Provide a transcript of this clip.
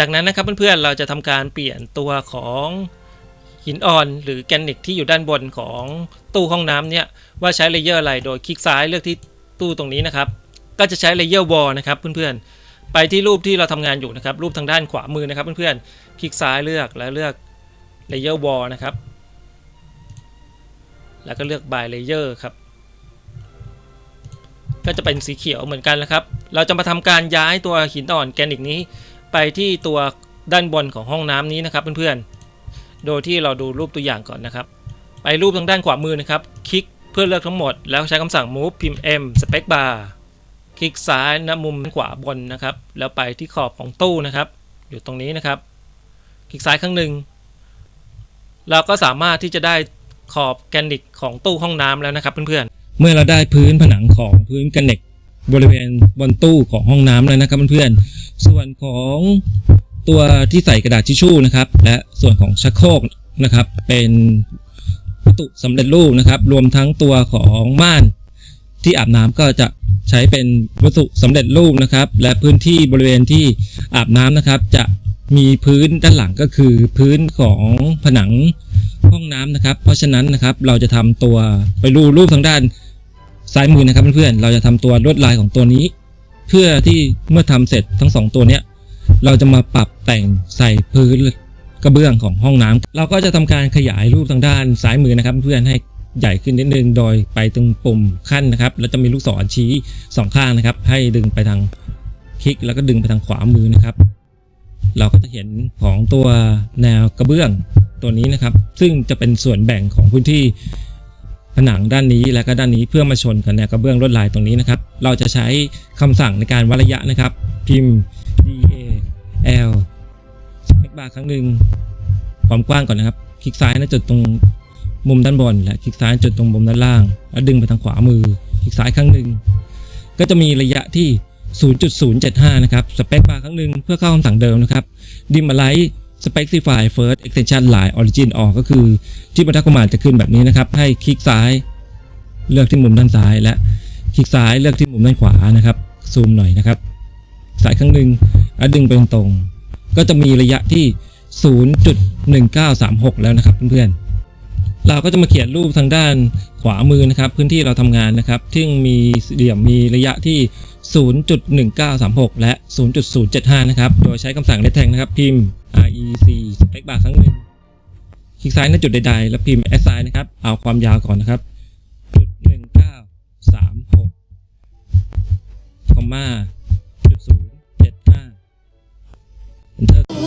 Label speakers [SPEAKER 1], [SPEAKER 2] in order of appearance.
[SPEAKER 1] จากนั้นนะครับเพื่อนๆเราจะทำการเปลี่ยนตัวของหินอ่อนหรือแกนิตที่อยู่ด้านบนของตู้ห้องน้ำเนี่ยว่าใช้เลเยอร์อะไรโดยคลิกซ้ายเลือกที่ตู้ตรงนี้นะครับ ก็จะใช้เลเยอร์วอลนะครับเพื่อนๆ ไปที่รูปที่เราทำงานอยู่นะครับ รูปทางด้านขวามือนะครับเพื่อนๆ คลิกซ้ายเลือกแล้วเลือก Layer Wall นะครับ แล้วก็เลือก By Layer ครับ ก็จะเป็นสีเขียวเหมือนกันนะครับ เราจะมาทำการย้ายตัวหินอ่อนแกนิกนี้ ไปที่ตัวด้านบนของห้องน้ำนี้นะครับเพื่อนๆ โดยที่เราดูรูปตัวอย่างก่อนนะครับ ไปรูปทางด้านขวามือนะครับ คลิกเพื่อเลือกทั้งหมด แล้วใช้คำสั่ง move พิมพ์ m space bar คลิกซ้ายนะมุมขวาบนนะครับ แล้วไปที่ขอบของตู้นะครับ อยู่ตรงนี้นะครับ คลิกซ้ายครั้งหนึ่งเราก็สามารถที่จะได้ขอบแกนิกของตู้ห้องน้ำแล้วนะครับเพื่อนๆ เมื่อเราได้พื้นผนังของพื้นแกนิกบริเวณบนตู้ของห้องน้ำแล้วนะครับเพื่อนๆ ส่วนของตัวที่ใส่กระดาษทิชชู่นะครับ และส่วนของชักโครกนะครับ เป็นวัตถุสำเร็จรูปนะครับ รวมทั้งตัวของม่านที่อาบน้ำก็จะใช้เป็นวัตถุสำเร็จรูปนะครับ และพื้นที่บริเวณที่อาบน้ำนะครับ จะมีพื้นด้านหลังก็คือพื้นของผนังห้องน้ำนะครับ เพราะฉะนั้นนะครับเราจะทำตัวไปดูรูปทางด้านซ้ายมือนะครับเพื่อนๆเราจะทำตัวลวดลายของตัวนี้ เพื่อที่เมื่อทำเสร็จทั้งสองตัวเนี้ยเราจะมาปรับแต่งใส่พื้นกระเบื้องของห้องน้ำเราก็จะทำการขยายรูปทางด้านซ้ายมือนะครับ เพื่อนให้ใหญ่ขึ้นนิดนึงโดยไปตรงปุ่มขั้นนะครับแล้วจะมีลูกศรชี้สองข้างนะครับ ให้ดึงไปทางคลิกแล้วก็ดึงไปทางขวามือนะครับ เราก็จะเห็นของตัวแนวกระเบื้องตัวนี้นะครับ ซึ่งจะเป็นส่วนแบ่งของพื้นที่ ผนังด้านนี้และก็ด้านนี้เพื่อมาชนกับแนวกระเบื้องลวดลายตรงนี้นะครับ เราจะใช้คำสั่งในการวัดระยะนะครับ พิมพ์ D A L สเปคบาร์ครั้งหนึ่งความกว้างก่อนนะครับ คลิกซ้ายนะจุดตรงมุมด้านบน และคลิกซ้ายจุดตรงมุมด้านล่าง แล้วดึงไปทางขวามือ คลิกซ้ายครั้งหนึ่งก็จะมีระยะที่ 0.075 นะครับ สเปคบาร์ครั้งหนึ่งเพื่อเข้าคำสั่งเดิมนะครับดิมอะไร specify first extension line origin ออกก็คือที่บรรทัดคอมมานด์จะขึ้นแบบนี้นะครับ ให้คลิกซ้ายเลือกที่มุมด้านซ้ายและคลิกซ้ายเลือกที่มุมด้านขวานะครับ ซูมหน่อยนะครับ สายครั้งหนึ่งแล้วดึงไปตรง ก็จะมีระยะที่ 0.1936 แล้วนะครับเพื่อนๆ เราก็จะมาเขียนรูปทางด้านขวามือนะครับ พื้นที่เราทำงานนะครับที่มีเหลี่ยมมีระยะที่ 0.1936 และ 0.075 นะครับ โดยใช้คำสั่ง rectangle นะครับพิมพ์ EC สเปคบาร์ครั้งหนึ่งคลิกซ้ายณจุดใดๆ แล้วพิมพ์ assign นะครับ เอาความยาวก่อนนะครับจุดหนึ่งเก้าสามหกคอมมาจุดศูนย์เจ็ดห้า enter